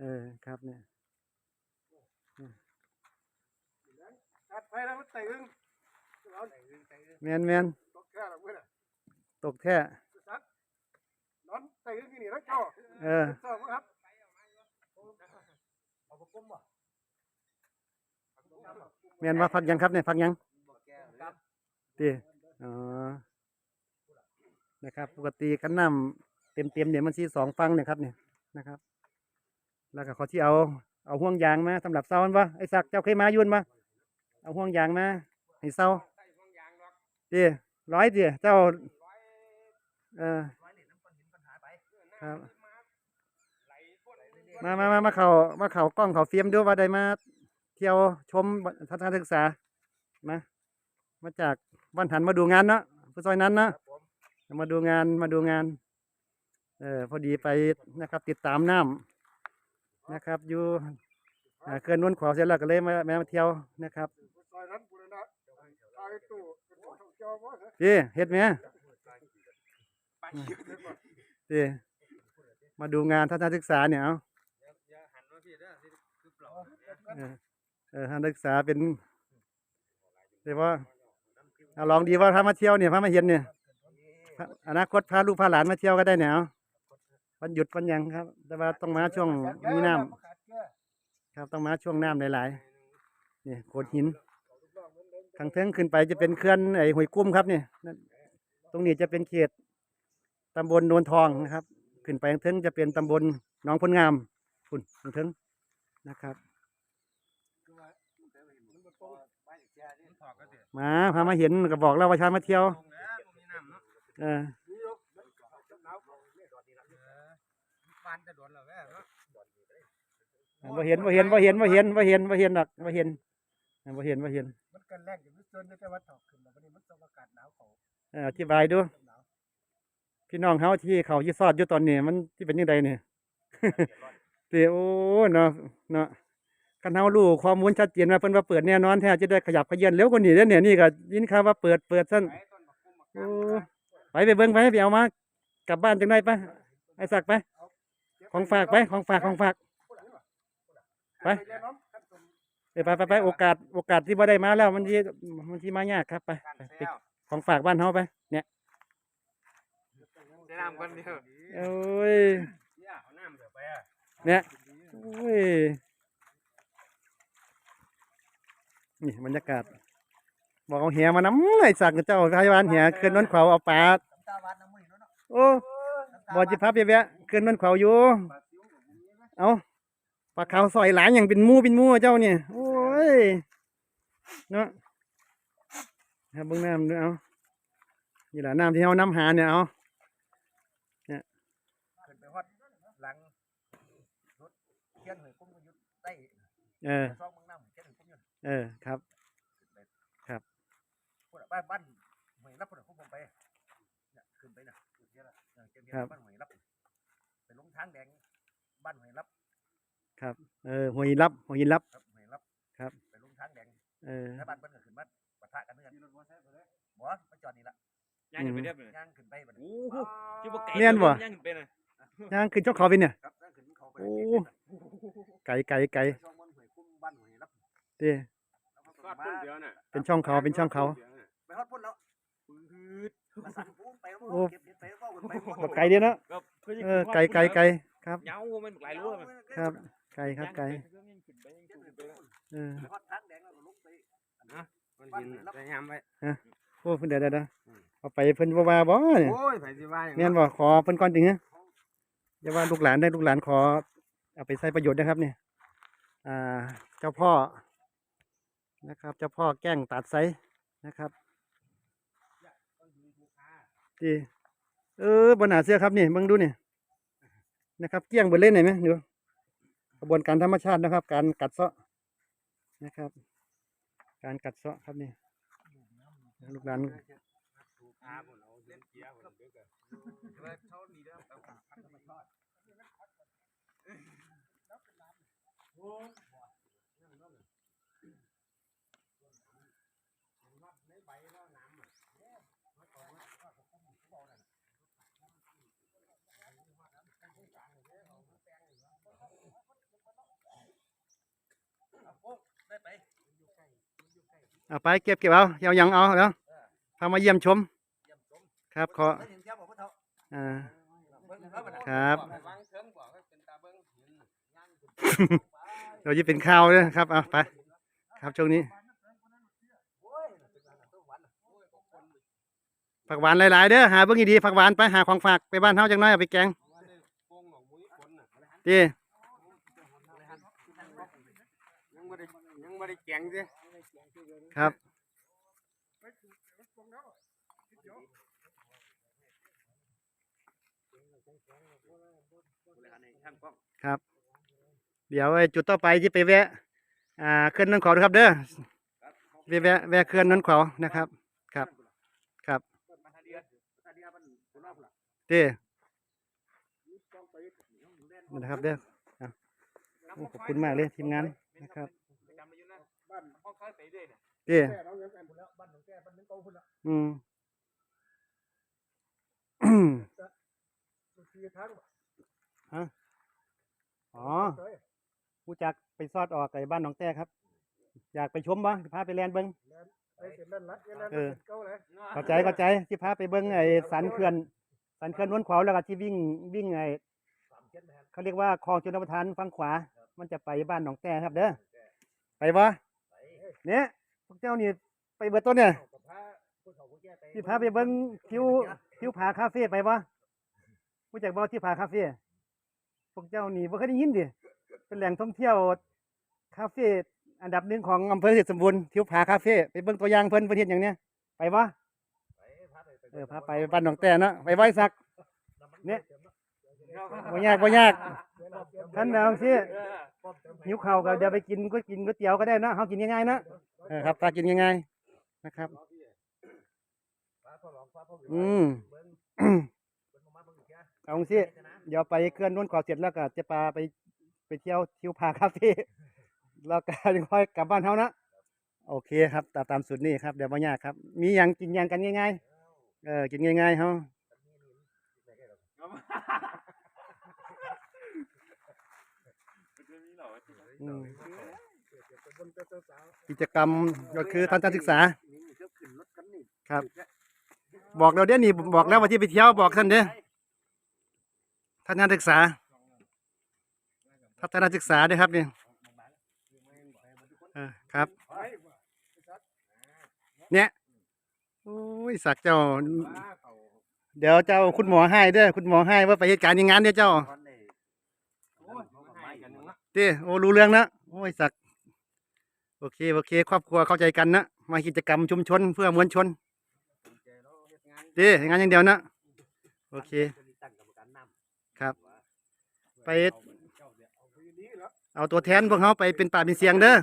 เออครับเนี่ยตัดไปแล้วมันไต่อึ้งเอาแมนแมนตกแค่ละเพื่อนอะตกแท้สัตว์นอนไต่อึ้งที่นี่แล้วเจ้าเออเจ้าครับแมนว่าพักยังครับเนี่ยพักยังตีอ๋อนะครับ ปกติขันน้ำเต็มเต็มๆเนี่ยมันสีสองฟังเนี่ยครับเนี่ยนะครับ แล้วก็เขาที่เอาเอาห่วงยางมาสำหรับเสามันวะไอ้สักเจ้าเคยมายุ่นมาเอาห่วงยางมาให้เสาตีร้อยตีเจ้าเออครับมามามามาเขามาเขากล้องเขาเฟียมด้วยว่าได้มา เที่ยวชมทัศนศึกษามามาจากบ้านหันมาดูงานเนาะผู้ซอยนั้นเนาะมาดูงานมาดูงาน เออพอดีไปนะครับ ติดตามน้ำ นะครับ อยู่อ่าเขื่อนนวลขวาวเสร็จแล้วก็เลยมาแม่มาเที่ยวนะครับซอยนั้นบุรณะชายตู้เป็นของเจ้าบ่เหรอพี่เฮ็ดไหมพี่มาดูงานทัศนศึกษาเนี่ยเอาเออเออทัศนศึกษาเป็นเรียกว่าเอาลองดีว่าถ้ามาเที่ยวเนี่ยพามาเห็นเนี่ย อนาคตพาลูกพาหลานมาเที่ยวก็ได้เนี่ยเอา วันหยุดวันหยังครับ แต่ว่าต้องมาช่วงมีน้ำครับต้องมาช่วงน้ำหลายๆนี่โขดหินข้างเทิงขึ้นไปจะเป็นเขื่อนไอ้ห้วยกุ้มครับเนี่ยนั่นตรงนี้จะเป็นเขตตำบลโนนทองนะครับ ขึ้นไปข้างเทิงจะเป็นตำบลหนองพลงามคุณข้างเทิงนะครับมาพามาเห็นก็บอกเราว่าชามาเที่ยวเออ บ้านจะโดนแล้วแม่เนาะบ่เห็นบ่เห็นบ่เห็นบ่เห็นบ่เห็นบ่เห็นดอกบ่เห็นเออบ่เห็นบ่เห็น มันกันแรงอยู่มิสเตอร์แต่ว่าตอกขึ้นแล้ววันนี้มันต้องอากาศหนาวเขาเอออธิบายดูหนาวพี่น้องเฮาที่เขาที่ซอดอยู่ตอนนี้ มันที่เป็นยังไงเนี่ยเตโอ้เนาะเนาะคันเฮารู้ข้อมูลชัดเจนว่าเพิ่นว่าเปิดแน่นอนแท้จะได้ขยับขยื่นเร็วกว่านี้เด้อเนี่ยนี่ก็ยินข่าวว่าเปิดเปิดซั่นไอ้ต้นบักกุ้งบักโอ้ไปไปเบิ่งไปไปเอามากลับบ้านจังไดไปไอ้สักไป ของฝากไปของฝากของฝาก ไปเรียนน้องขั้นตอนเออไปไปไปโอกาสโอกาสที่บ่ได้มาแล้วมันสิมันสิมายากครับไปกันไปเซไปลของฝากบ้านเฮาไป เนี่ยใช้น้ำคนเดียวโอ้ยเนี่ยเอาน้ำเดี๋ยวไปอะเนี่ยโอ้ยนี่บรรยากาศ บอกเอาแหมาน้ำไอ้สักเจ้าพยาบาลแหขึ้นนนเขาเอาปลาตาวัดน้ำมือเนาะโอ้ บอจิพับเยอะแยะขึ้นนนเขาอยู่ เอาปลาขาวซอยหลายอย่างเป็นหมูเป็นหมูเจ้าเนี่ยโอ้ยเนาะครับเบิ่งน้ำด้วยเอานี่แหละน้ำที่เขาน้ำหาเนี่ยเอาขึ้นไปฮอดหลังรถเทียนหอยกุ้งก็ยุดได้เออ ซองเมืองน้ำเทียนหอยกุ้งยุดเออครับ พวกบ้านบ้านหอยรับพวกผมไปเนี่ยขึ้นไปน่ะเทียนละ เออเทียนเทียนบ้านหอยรับไปลงทางแดง บ้านหอยรับครับ เออหัวหินรับหัวหินรับ ครับหอยรับครับ ไปลงทางแดงเออแล้วบ้านเพิ่นก็ขึ้นบ้านปะทะกันเนื่อนบ่มาจอดนี่ละย่างขึ้นไปเรียบเลยย่างขึ้นไปบัดนี้โอ้โหคิดว่าไก่เนียนบ่ ย่างขึ้นไปนะย่างขึ้นเจ้าเขาไปเนี่ย ครับย่างขึ้นเขาไปโอ้ ไก่ไก่ไก่ช่องมันหอยกุ้งบ้านหอยรับเต้ฟาดพุ่งเดียวน่ะเป็นช่องเขาเป็นช่องเขาไปฮอดพุ่นแล้วมาสั่งปูไป โอ้เก็บเห็ดไปก็วนไปบอกไก่เดียวเนาะก็เออไก่ไก่ไก่ครับเหงามันหลายรู้มันครับไก่ครับไก่ย่างขึ้นไปย่างขึ้นไปเออฮอดทางแดงแล้วก็ลงไปมันยินพยายามไว้โอ้เพิ่นเดี๋ยวเดี๋ยวเดี๋ยวเอาไปเพิ่นบ่ว่าบ่เนี่ยโอ้ยไผสิว่าอย่างแม่นบ่ขอเพิ่นก่อนจริงฮะอย่าว่าลูกหลานได้ลูกหลานขอเอาไปใช้ประโยชน์นะครับเนี่ยอ่าเจ้าพ่อนะครับ เจ้าพ่อแกล้งตัดไซนะครับ ดีเออบนหาเสื้อครับนี่เบิ่งดูนี่นะครับเกี้ยงเบิดเล่นไหนไหมดูกระบวนการธรรมชาตินะครับ การกัดเซาะนะครับ การกัดเซาะครับนี่ลูกหลานอาบ่เอาเล่นเกียร์บ่เด้อกันว่าเท่านี้เด้อเอาพันธรรมชาติ เไป เอาไปเก็บเก็บเอาเอายังเอาเนาะพามาเยี่ยมชมเยี่ยมชม ครับขอเพิ่นเห็นเที่ยวบอกว่าเท่าอ่าเบิ่งครับบัดน่ะครับวางเทิงบอกให้เป็นตาเบิ้งเดี๋ยวจะเป็นข้าวเลยครับเอาไป ครับช่วงนี้โอ้ยเป็นการตัวหวานน่ะโอ้ยบอกคนผักหวานหลายๆเด้อหาเบิ่งดีๆผักหวานไปหาของฝากไปบ้านเฮาจังน้อยเอาไปแกงว่าได้โป่งหนองมุ้ยคนน่ะ ดี ยังไม่ได้ยัง ไม่ได้แกงสิครับบริหารในช่างกล้องเดี๋ยวไอ้จุดต่อไปที่ไปแวะ อ่าเคลื่อนนนเขานะครับ เด้อไปแวะแวะเคลื่อนนนเขานะครับ ครับ ครับบ้านท่าเดียท่าเดียบ้านคนนอกพุ่นล่ะดีต้องไปอยู่แดนนะครับเด้ออะโอ้ขอบคุณมากเลยทีมงานนะครับ จำได้อยู่นะบ้านห้องคล้ายไปด้วยเนี่ยดีแก่เรายังกันหมดแล้วบ้านของแก่บ้านนึงโตพุ่นละอืมคือทางอ๋อผู้จักไปซอดออกไก่บ้านหนองแต้ครับ อยากไปชมบ้างพาไปแลนเบิ้งไปเสร็จแล้วละแล้วเออเก่าเลยเข้าใจเข้าใจที่พาไปเบิ้งไอ้สันเขื่อนสันเขื่อนนวลขวาวแล้วก็ที่วิ่งวิ่งไอ้สามเช่นนะฮะเขาเรียกว่าคลองชนประทานฝั่งขวา มันจะไปบ้านหนองแต้ครับเด้อไปบ่ เนี่ยพวกเจ้านี่ไปเบิดต้นเนี่ยกับพาผู้เฒ่าผู้แก่ไปที่พาไปเบิ้งทิวทิวผาคาเฟ่ไปบ่ผู้จักบ่ที่ผาคาเฟ่พวกเจ้านี่บ่เคยได้ยินดิเป็นแหล่งท่องเที่ยวคาเฟ่อันดับหนึ่งของอำเภอเศรษฐสมบูรณ์ทิวผาคาเฟ่ไปเบิ่งตัวอย่างเพิ่นประเทศอย่างเนี้ยไปบ่ไปพาไปไปเออพาไปบ้านหนองแต้เนาะไปไว้สักเนี่ย บ่ยากบ่ยากท่านเอาสิหิวข้าวก็เดี๋ยวไปกินก็กินก๋วยเตี๋ยวก็ได้นะเฮากินง่ายๆนะเออครับตากินง่ายๆนะครับ อืมเอาสิเดี๋ยวไปเคลื่อนนุ่นขอเสร็จแล้วก็จะพาไปไปเที่ยวทิวผาคาเฟ่แล้วก็ยังค่อยกลับบ้านเฮานะโอเคครับตามตามสูตรนี้ครับเดี๋ยวบ่ยากครับ มีหยังกินหยังกันง่ายๆเออกินง่ายๆเฮา อืมกิจกรรมก็คือทันตศึกษานี่เที่ยวขึ้นรถกันนี่ครับ บอกเราเดี๋ยวนี้บอกแล้วว่าที่ไปเที่ยวบอกท่านเด้อทัศนศึกษาทัศนศึกษาเด้อครับเนี่ยเออครับ เนี่ยโอ้ยสักเจ้า เดี๋ยวเจ้าคุณหมอให้เด้อคุณหมอให้ว่าไปเหตุการณ์อยังงานเด้อเจ้า ตอนนี้ โอ้ยให้กันยังนะ เด้โอ้รู้เรื่องนะโอ้ยสัก โอเคโอเค ครอบครัวเข้าใจกันนะมากิจกรรมชุมชนเพื่อมวลชนเราเฮ็ดงานเด้งานอย่างเดียวนะโอเคครับ ไป เอาตัวแทนพวกเขาไปเป็นปากเป็นเสียงเด้อ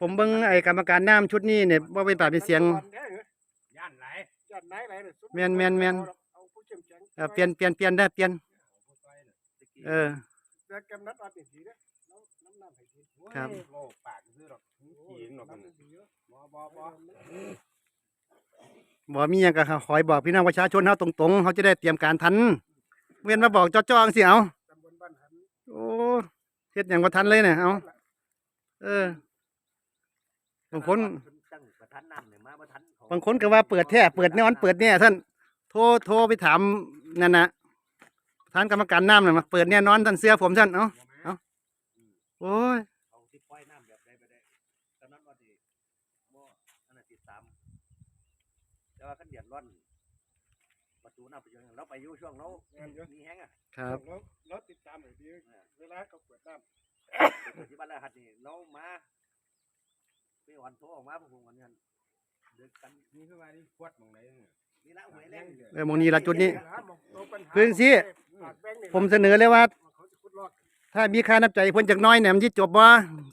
ผมเบิ่งไอ้กรรมการน้ำชุดนี้เนี่ยว่าเป็นปากเป็นเสียงย่านไหนเลยแมนแมนแมนเมแข็งเออเปลี่ยนเปลี่ยนเปลี่ยนได้เปลี่ยนเออ แล้วแกมนัดอัดอีกทีเด้อน้ำน้ำน้ำให้กินครับ โลกปากซื้อหรอกขีนหรอกมันน้ำดีเยอะบ่บ่บ่บอกมีอย่างก็คอยบอกพี่น้องประชาชนเขาตรงๆเขาจะได้เตรียมการทันเวียนมาบอกจ้อๆจังสิเอาตำบลบ้านหันโอ้เฮ็ดอย่างว่าทันเลยเนี่ยเอาเออบางคน ตั้งประธานนำเนี่ยมาประธานของบางคนก็ว่าเปิดแท้เปิดแน่นอนเปิดแน่ท่านโทรโทรไปถามนั่นนะ ท่านกรรมการน้ำน่ะมาเปิดแน่นอนท่านเสื้อผมท่านเอาโอ้ยเอาที่ปล่อยน้ำแบบใดไปได้ตอนนั้นว่าที่บ่อันนั้นติดตามแต่ว่าคันเดือดร้อนประตูน้ำไปอยู่เราไปอยู่ช่วงเรามีแห้งอะครับแล้วแล้วติดตามให้ดีเวลาเขาเปิดน้ปัจจุบันแล้วหัดนี่เรามาไปวันโทรออกมาพวกผมวันนี้เดินกันนี่คือว่านี่ขวดหมองไหนเนี่ย นี่ละหวยแรงเออหมองนี้ละจุดนี้ำพื้นที่ ผมเสนอเลยว่าเขาจะขุดลอกถ้ามีค่าน้ำใจเพิ่นจักหน้อยเนี่ยมันสิจบบ่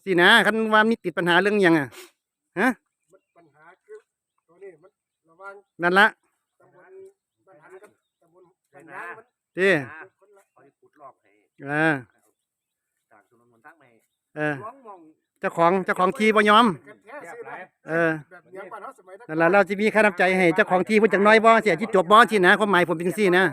สินะคันว่ามีติดปัญหาเรื่องหยังอะมันปัญหาคือตัวนี้มันระหว่างนั่นละตำบลบ้านหันกับตำบลบ้านยางมันเด้คนละ เขาจะขุดลอกให้เออจากถนนหนทางใหม่เออ ร้องมอง เจ้าของเจ้าของที่บ่ยอม กันแท้ซื้อได้เออแบบเนี้ยบ้านเขาสมัยนั่นละเราสิมีค่าน้ำใจให้เจ้าของที่เพิ่นจักหน้อยบ่เสียที่จบบ่สินะความหมายผมเป็นจังซี่นะ